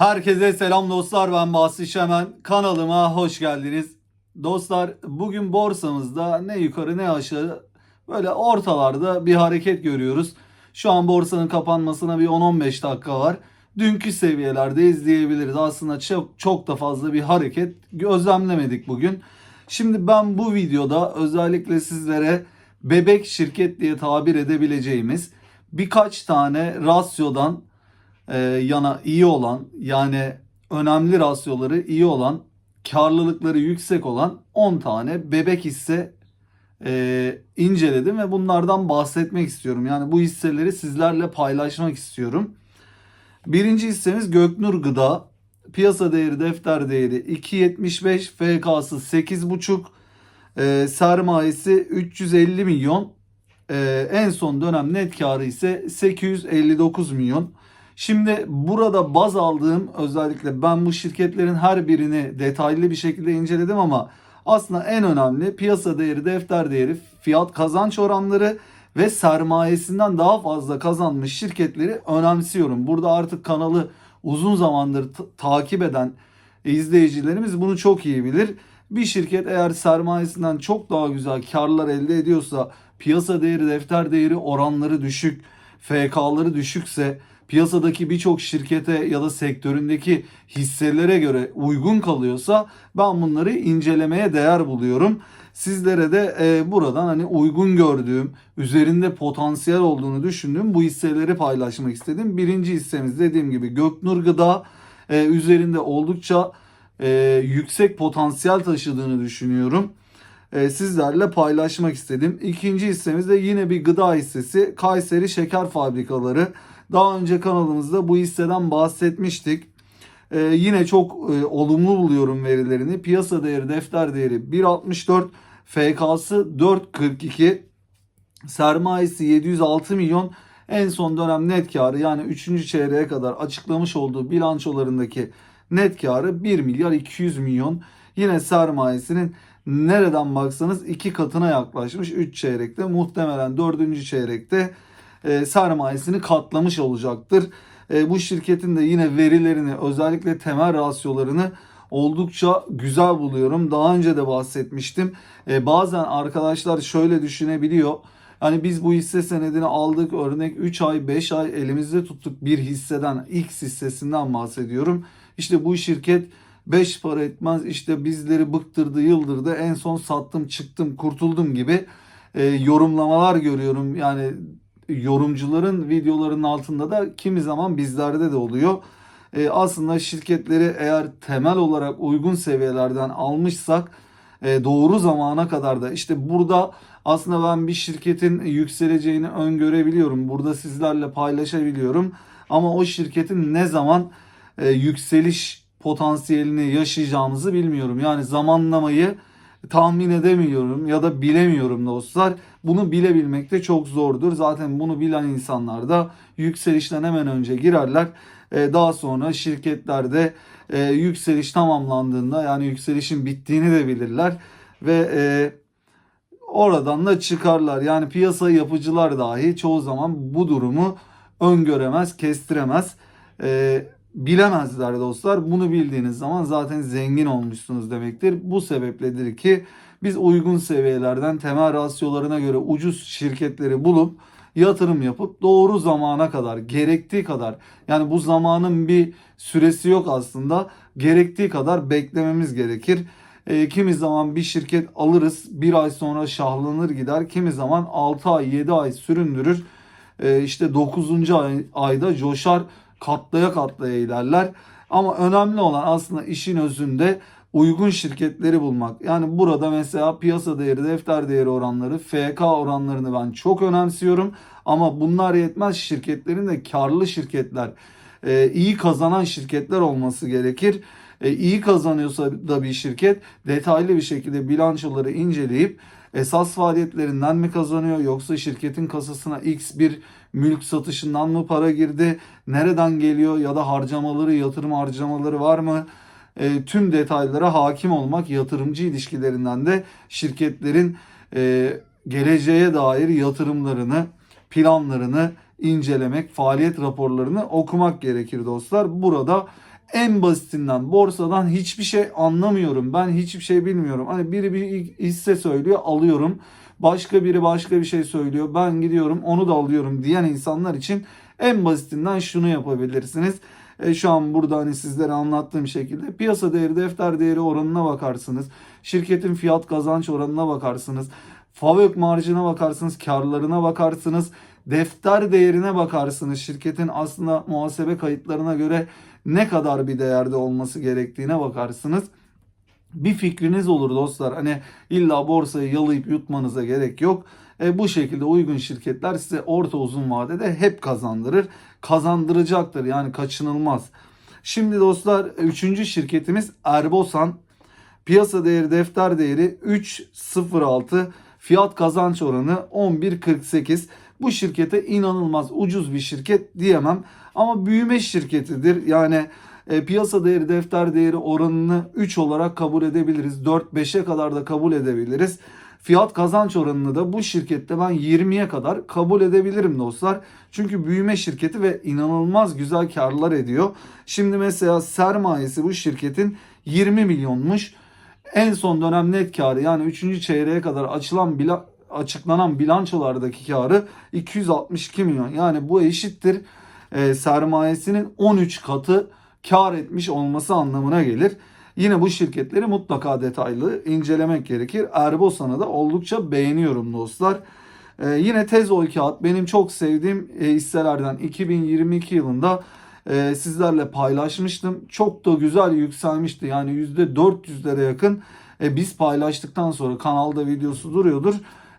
Herkese selam dostlar ben Basri Şemen kanalıma hoş geldiniz. Dostlar bugün borsamızda ne yukarı ne aşağı böyle ortalarda bir hareket görüyoruz. Şu an borsanın kapanmasına bir 10-15 dakika var. Dünkü seviyelerde izleyebiliriz. Aslında çok, çok da fazla bir hareket gözlemlemedik bugün. Şimdi ben bu videoda özellikle sizlere bebek şirket diye tabir edebileceğimiz birkaç tane rasyodan e, yana iyi olan yani önemli rasyoları iyi olan karlılıkları yüksek olan 10 tane bebek hisse e, inceledim ve bunlardan bahsetmek istiyorum. Yani bu hisseleri sizlerle paylaşmak istiyorum. Birinci hissemiz Göknur Gıda. Piyasa değeri defter değeri 2.75, FK'sı 8.5, e, sermayesi 350 milyon. E, en son dönem net karı ise 859 milyon. Şimdi burada baz aldığım özellikle ben bu şirketlerin her birini detaylı bir şekilde inceledim ama aslında en önemli piyasa değeri, defter değeri, fiyat kazanç oranları ve sermayesinden daha fazla kazanmış şirketleri önemsiyorum. Burada artık kanalı uzun zamandır takip eden izleyicilerimiz bunu çok iyi bilir. Bir şirket eğer sermayesinden çok daha güzel karlar elde ediyorsa, piyasa değeri, defter değeri oranları düşük, FK'ları düşükse, piyasadaki birçok şirkete ya da sektöründeki hisselere göre uygun kalıyorsa ben bunları incelemeye değer buluyorum. Sizlere de e, buradan hani uygun gördüğüm, üzerinde potansiyel olduğunu düşündüğüm bu hisseleri paylaşmak istedim. Birinci hissemiz dediğim gibi Göknur Gıda e, üzerinde oldukça e, yüksek potansiyel taşıdığını düşünüyorum. E, sizlerle paylaşmak istedim. İkinci hissemiz de yine bir gıda hissesi Kayseri Şeker Fabrikaları. Daha önce kanalımızda bu hisseden bahsetmiştik. Ee, yine çok e, olumlu buluyorum verilerini. Piyasa değeri, defter değeri 1.64, FK'sı 4.42, sermayesi 706 milyon. En son dönem net karı yani 3. çeyreğe kadar açıklamış olduğu bilançolarındaki net karı 1 milyar 200 milyon. Yine sermayesinin nereden baksanız iki katına yaklaşmış 3 çeyrekte. Muhtemelen 4. çeyrekte e, sermayesini katlamış olacaktır. E, bu şirketin de yine verilerini özellikle temel rasyolarını oldukça güzel buluyorum. Daha önce de bahsetmiştim. E, bazen arkadaşlar şöyle düşünebiliyor. Hani biz bu hisse senedini aldık örnek 3 ay 5 ay elimizde tuttuk bir hisseden X hissesinden bahsediyorum. İşte bu şirket 5 para etmez işte bizleri bıktırdı yıldırdı en son sattım çıktım kurtuldum gibi e, yorumlamalar görüyorum. Yani yorumcuların videolarının altında da kimi zaman bizlerde de oluyor. E, aslında şirketleri eğer temel olarak uygun seviyelerden almışsak e, doğru zamana kadar da işte burada aslında ben bir şirketin yükseleceğini öngörebiliyorum. Burada sizlerle paylaşabiliyorum. Ama o şirketin ne zaman e, yükseliş potansiyelini yaşayacağımızı bilmiyorum. Yani zamanlamayı tahmin edemiyorum ya da bilemiyorum dostlar. Bunu bilebilmek de çok zordur. Zaten bunu bilen insanlar da yükselişten hemen önce girerler. Ee, daha sonra şirketlerde e, yükseliş tamamlandığında yani yükselişin bittiğini de bilirler ve e, oradan da çıkarlar. Yani piyasa yapıcılar dahi çoğu zaman bu durumu öngöremez, kestiremez. E, bilemezler dostlar. Bunu bildiğiniz zaman zaten zengin olmuşsunuz demektir. Bu sebepledir ki biz uygun seviyelerden temel rasyolarına göre ucuz şirketleri bulup yatırım yapıp doğru zamana kadar gerektiği kadar yani bu zamanın bir süresi yok aslında gerektiği kadar beklememiz gerekir. E, kimi zaman bir şirket alırız bir ay sonra şahlanır gider kimi zaman 6 ay 7 ay süründürür e, işte 9. Ay, ayda coşar katlaya katlaya ilerler. Ama önemli olan aslında işin özünde uygun şirketleri bulmak. Yani burada mesela piyasa değeri, defter değeri oranları, FK oranlarını ben çok önemsiyorum. Ama bunlar yetmez şirketlerin de karlı şirketler, e, iyi kazanan şirketler olması gerekir. E, iyi kazanıyorsa da bir şirket detaylı bir şekilde bilançoları inceleyip esas faaliyetlerinden mi kazanıyor yoksa şirketin kasasına X bir mülk satışından mı para girdi, nereden geliyor ya da harcamaları, yatırım harcamaları var mı? E, tüm detaylara hakim olmak yatırımcı ilişkilerinden de şirketlerin e, geleceğe dair yatırımlarını, planlarını incelemek, faaliyet raporlarını okumak gerekir dostlar. Burada en basitinden borsadan hiçbir şey anlamıyorum. Ben hiçbir şey bilmiyorum. Hani biri bir hisse söylüyor alıyorum. Başka biri başka bir şey söylüyor. Ben gidiyorum onu da alıyorum diyen insanlar için en basitinden şunu yapabilirsiniz. E, şu an burada hani sizlere anlattığım şekilde piyasa değeri, defter değeri oranına bakarsınız. Şirketin fiyat kazanç oranına bakarsınız. FAVÖK marjına bakarsınız, karlarına bakarsınız. Defter değerine bakarsınız. Şirketin aslında muhasebe kayıtlarına göre ne kadar bir değerde olması gerektiğine bakarsınız. Bir fikriniz olur dostlar. Hani illa borsayı yalayıp yutmanıza gerek yok. E, bu şekilde uygun şirketler size orta uzun vadede hep kazandırır. Kazandıracaktır yani kaçınılmaz. Şimdi dostlar üçüncü şirketimiz Erbosan. Piyasa değeri defter değeri 3.06 fiyat kazanç oranı 11.48. Bu şirkete inanılmaz ucuz bir şirket diyemem ama büyüme şirketidir. Yani e, piyasa değeri defter değeri oranını 3 olarak kabul edebiliriz. 4-5'e kadar da kabul edebiliriz. Fiyat kazanç oranını da bu şirkette ben 20'ye kadar kabul edebilirim dostlar. Çünkü büyüme şirketi ve inanılmaz güzel karlar ediyor. Şimdi mesela sermayesi bu şirketin 20 milyonmuş. En son dönem net karı yani 3. çeyreğe kadar açılan bila, açıklanan bilançolardaki karı 262 milyon. Yani bu eşittir e, sermayesinin 13 katı kar etmiş olması anlamına gelir. Yine bu şirketleri mutlaka detaylı incelemek gerekir. Erbosan'ı da oldukça beğeniyorum dostlar. Ee, yine Tezol Kağıt benim çok sevdiğim e, hisselerden 2022 yılında e, sizlerle paylaşmıştım. Çok da güzel yükselmişti. Yani %400'lere yakın e, biz paylaştıktan sonra kanalda videosu duruyordur.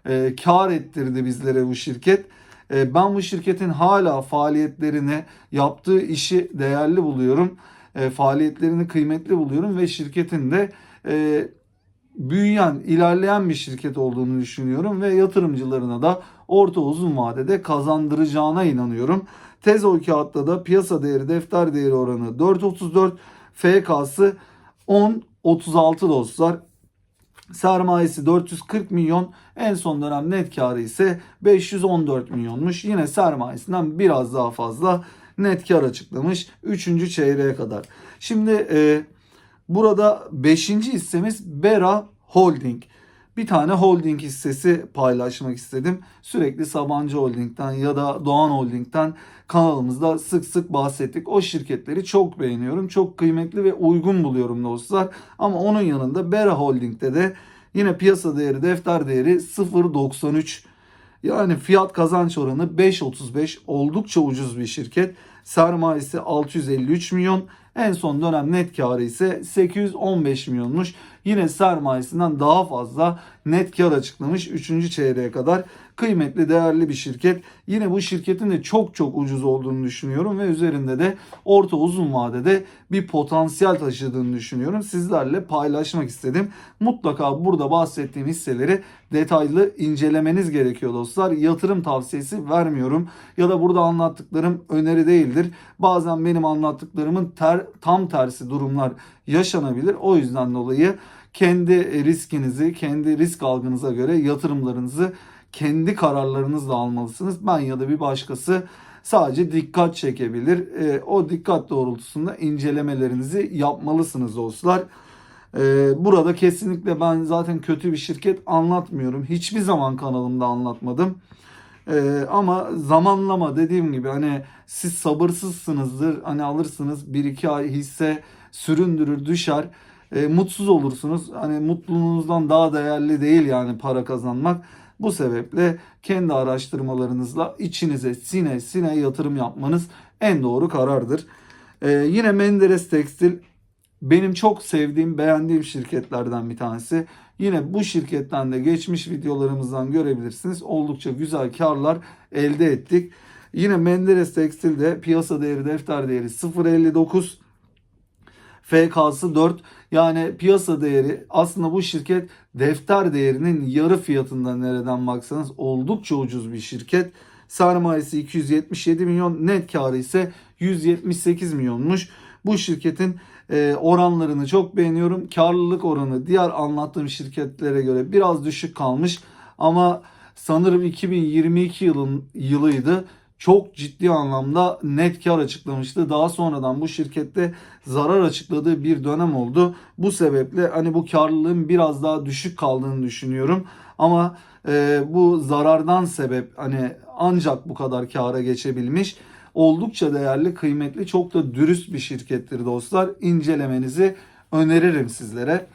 E, kar ettirdi bizlere bu şirket. E, ben bu şirketin hala faaliyetlerini, yaptığı işi değerli buluyorum. E, faaliyetlerini kıymetli buluyorum ve şirketin de e, büyüyen, ilerleyen bir şirket olduğunu düşünüyorum ve yatırımcılarına da orta uzun vadede kazandıracağına inanıyorum. Tezol kağıtta da piyasa değeri, defter değeri oranı 4.34, FK'sı 10.36 dostlar. Sermayesi 440 milyon. En son dönem net karı ise 514 milyonmuş. Yine sermayesinden biraz daha fazla net kar açıklamış 3. çeyreğe kadar. Şimdi e, burada 5. hissemiz Bera Holding. Bir tane holding hissesi paylaşmak istedim. Sürekli Sabancı Holding'den ya da Doğan Holding'den kanalımızda sık sık bahsettik. O şirketleri çok beğeniyorum. Çok kıymetli ve uygun buluyorum dostlar. Ama onun yanında Bera Holding'de de yine piyasa değeri, defter değeri 0.93 yani fiyat kazanç oranı 5.35 oldukça ucuz bir şirket. Sermayesi 653 milyon. En son dönem net karı ise 815 milyonmuş. Yine sermayesinden daha fazla net kar açıklamış 3. çeyreğe kadar. Kıymetli, değerli bir şirket. Yine bu şirketin de çok çok ucuz olduğunu düşünüyorum ve üzerinde de orta uzun vadede bir potansiyel taşıdığını düşünüyorum. Sizlerle paylaşmak istedim. Mutlaka burada bahsettiğim hisseleri detaylı incelemeniz gerekiyor dostlar. Yatırım tavsiyesi vermiyorum ya da burada anlattıklarım öneri değildir. Bazen benim anlattıklarımın ter, tam tersi durumlar yaşanabilir. O yüzden dolayı kendi riskinizi, kendi risk algınıza göre yatırımlarınızı kendi kararlarınızla almalısınız. Ben ya da bir başkası sadece dikkat çekebilir. E, o dikkat doğrultusunda incelemelerinizi yapmalısınız dostlar. E, burada kesinlikle ben zaten kötü bir şirket anlatmıyorum. Hiçbir zaman kanalımda anlatmadım. E, ama zamanlama dediğim gibi hani siz sabırsızsınızdır. Hani alırsınız bir iki ay hisse süründürür düşer. E, mutsuz olursunuz. Hani mutluluğunuzdan daha değerli değil yani para kazanmak. Bu sebeple kendi araştırmalarınızla içinize sine sine yatırım yapmanız en doğru karardır. Ee, yine Menderes Tekstil benim çok sevdiğim, beğendiğim şirketlerden bir tanesi. Yine bu şirketten de geçmiş videolarımızdan görebilirsiniz. Oldukça güzel karlar elde ettik. Yine Menderes Tekstil'de piyasa değeri, defter değeri 0.59. FK'sı 4. Yani piyasa değeri aslında bu şirket defter değerinin yarı fiyatında nereden baksanız oldukça ucuz bir şirket. Sermayesi 277 milyon, net karı ise 178 milyonmuş. Bu şirketin e, oranlarını çok beğeniyorum. Karlılık oranı diğer anlattığım şirketlere göre biraz düşük kalmış ama sanırım 2022 yılın yılıydı. Çok ciddi anlamda net kar açıklamıştı. Daha sonradan bu şirkette zarar açıkladığı bir dönem oldu. Bu sebeple hani bu karlılığın biraz daha düşük kaldığını düşünüyorum. Ama e, bu zarardan sebep hani ancak bu kadar kâra geçebilmiş. Oldukça değerli, kıymetli, çok da dürüst bir şirkettir dostlar. İncelemenizi öneririm sizlere.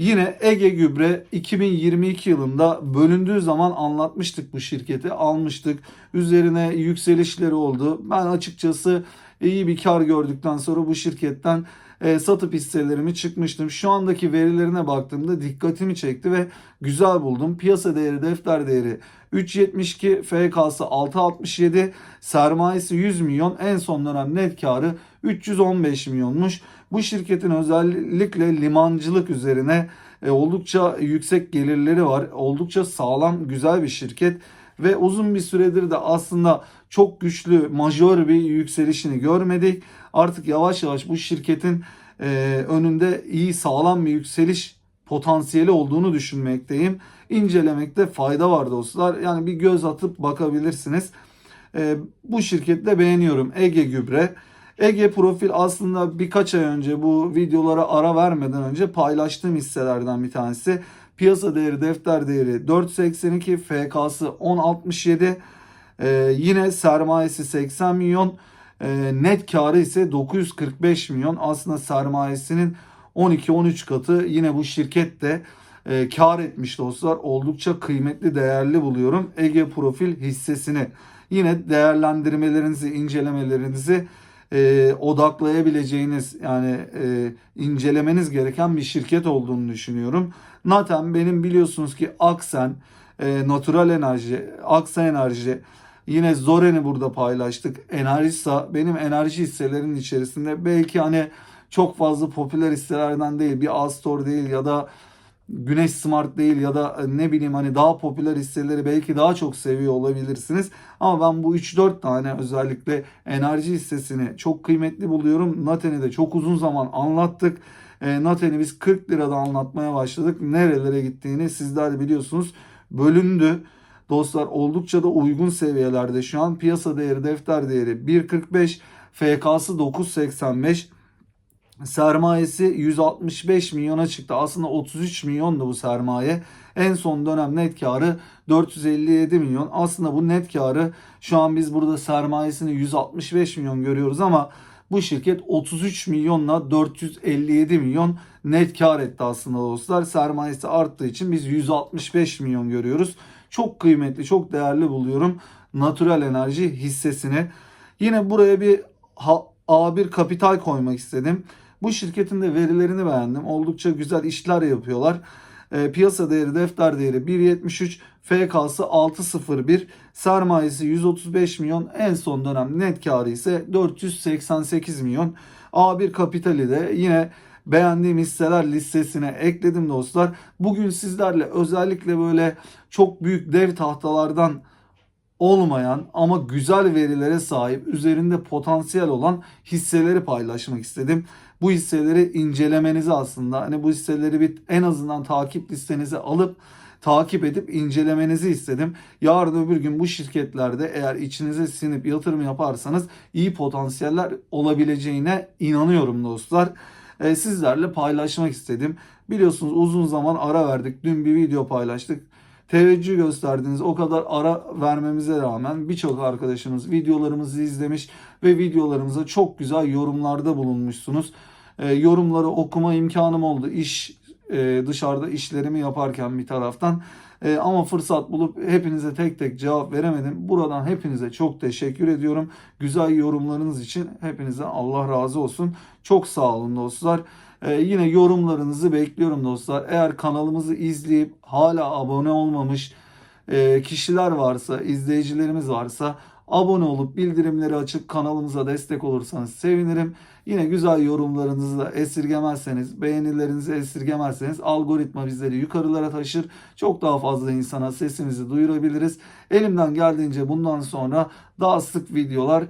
Yine Ege Gübre 2022 yılında bölündüğü zaman anlatmıştık bu şirketi. Almıştık. Üzerine yükselişleri oldu. Ben açıkçası iyi bir kar gördükten sonra bu şirketten e, satıp hisselerimi çıkmıştım. Şu andaki verilerine baktığımda dikkatimi çekti ve güzel buldum. Piyasa değeri, defter değeri 3.72, FK'sı 6.67, sermayesi 100 milyon, en son dönem net karı 315 milyonmuş. Bu şirketin özellikle limancılık üzerine e, oldukça yüksek gelirleri var. Oldukça sağlam, güzel bir şirket ve uzun bir süredir de aslında çok güçlü, majör bir yükselişini görmedik. Artık yavaş yavaş bu şirketin e, önünde iyi, sağlam bir yükseliş potansiyeli olduğunu düşünmekteyim. İncelemekte fayda var dostlar. Yani bir göz atıp bakabilirsiniz. E, bu şirkette beğeniyorum. Ege Gübre. Ege Profil aslında birkaç ay önce bu videolara ara vermeden önce paylaştığım hisselerden bir tanesi. Piyasa değeri, defter değeri 4.82, FK'sı 10.67, ee, yine sermayesi 80 milyon, ee, net karı ise 945 milyon. Aslında sermayesinin 12-13 katı yine bu şirket de e, kar etmiş dostlar. Oldukça kıymetli, değerli buluyorum Ege Profil hissesini. Yine değerlendirmelerinizi, incelemelerinizi e, odaklayabileceğiniz yani e, incelemeniz gereken bir şirket olduğunu düşünüyorum. Naten benim biliyorsunuz ki Aksen, e, Natural Enerji, Aksa Enerji, yine Zoren'i burada paylaştık. Enerjisa benim enerji hisselerinin içerisinde belki hani çok fazla popüler hisselerden değil bir Astor değil ya da Güneş Smart değil ya da e, ne bileyim hani daha popüler hisseleri belki daha çok seviyor olabilirsiniz. Ama ben bu 3-4 tane özellikle enerji hissesini çok kıymetli buluyorum. Naten'i de çok uzun zaman anlattık. E, Naten'i biz 40 lirada anlatmaya başladık. Nerelere gittiğini sizler biliyorsunuz. Bölündü. Dostlar oldukça da uygun seviyelerde şu an piyasa değeri defter değeri 1.45 FK'sı 9.85 sermayesi 165 milyona çıktı. Aslında 33 milyondu bu sermaye. En son dönem net karı 457 milyon. Aslında bu net karı şu an biz burada sermayesini 165 milyon görüyoruz ama bu şirket 33 milyonla 457 milyon net kar etti aslında dostlar. Sermayesi arttığı için biz 165 milyon görüyoruz. Çok kıymetli, çok değerli buluyorum Natural Enerji hissesini. Yine buraya bir A1 kapital koymak istedim. Bu şirketin de verilerini beğendim. Oldukça güzel işler yapıyorlar. E, piyasa değeri, defter değeri 1.73, FK'sı 6.01, sermayesi 135 milyon, en son dönem net karı ise 488 milyon. A1 kapitali de yine beğendiğim hisseler listesine ekledim dostlar. Bugün sizlerle özellikle böyle çok büyük dev tahtalardan olmayan ama güzel verilere sahip, üzerinde potansiyel olan hisseleri paylaşmak istedim. Bu hisseleri incelemenizi aslında hani bu hisseleri bir en azından takip listenize alıp takip edip incelemenizi istedim. Yarın öbür gün bu şirketlerde eğer içinize sinip yatırım yaparsanız iyi potansiyeller olabileceğine inanıyorum dostlar. Ee, sizlerle paylaşmak istedim. Biliyorsunuz uzun zaman ara verdik. Dün bir video paylaştık teveccüh gösterdiniz. O kadar ara vermemize rağmen birçok arkadaşımız videolarımızı izlemiş ve videolarımıza çok güzel yorumlarda bulunmuşsunuz. E, yorumları okuma imkanım oldu. İş e, dışarıda işlerimi yaparken bir taraftan. E, ama fırsat bulup hepinize tek tek cevap veremedim. Buradan hepinize çok teşekkür ediyorum. Güzel yorumlarınız için hepinize Allah razı olsun. Çok sağ olun dostlar. Ee, yine yorumlarınızı bekliyorum dostlar. Eğer kanalımızı izleyip hala abone olmamış e, kişiler varsa, izleyicilerimiz varsa abone olup bildirimleri açıp kanalımıza destek olursanız sevinirim. Yine güzel yorumlarınızı da esirgemezseniz, beğenilerinizi esirgemezseniz algoritma bizleri yukarılara taşır. Çok daha fazla insana sesimizi duyurabiliriz. Elimden geldiğince bundan sonra daha sık videolar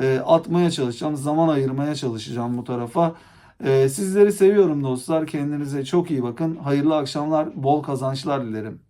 e, atmaya çalışacağım. Zaman ayırmaya çalışacağım bu tarafa. Ee, sizleri seviyorum dostlar. Kendinize çok iyi bakın. Hayırlı akşamlar, bol kazançlar dilerim.